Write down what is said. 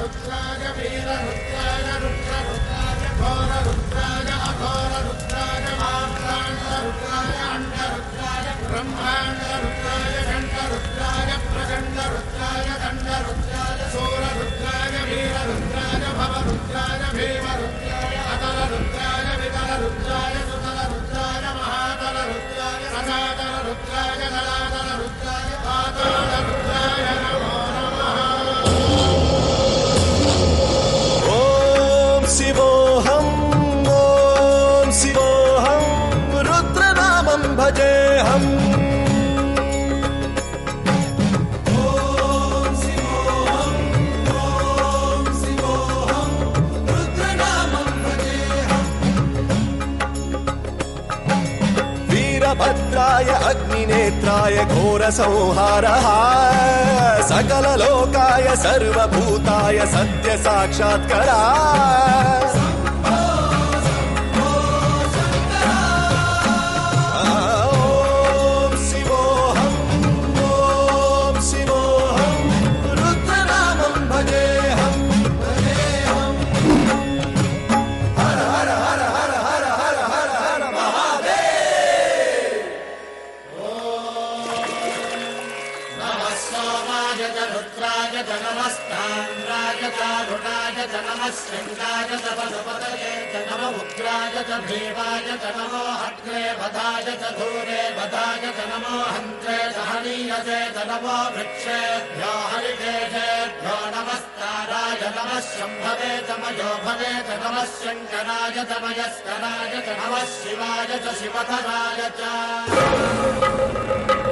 रुद्राय वीररुद्राय रुद्ररुद्राय घोररुद्राय अघोररुद्राय मात्राण्डरुद्राय वीरभद्राय अग्निनेत्राय घोरसंहारः। सकललोकाय सर्वभूताय सत्यसाक्षात्करा च रुद्राय च नमस्ताम्राय चारुणाय च नमः शृङ्गाय च वनपतये च नम उग्राय च भीमाय च नमो हग्रे वधाय च धूरे वधाय च नमो हन्त्रे च हनीयसे च नमो वृक्षेभ्यो हरिकेशेभ्यो नमस्ताराय नमः शम्भवे च मयो भवे च नमः शङ्कराय च मयस्कराय च नमः शिवाय च शिवधराय च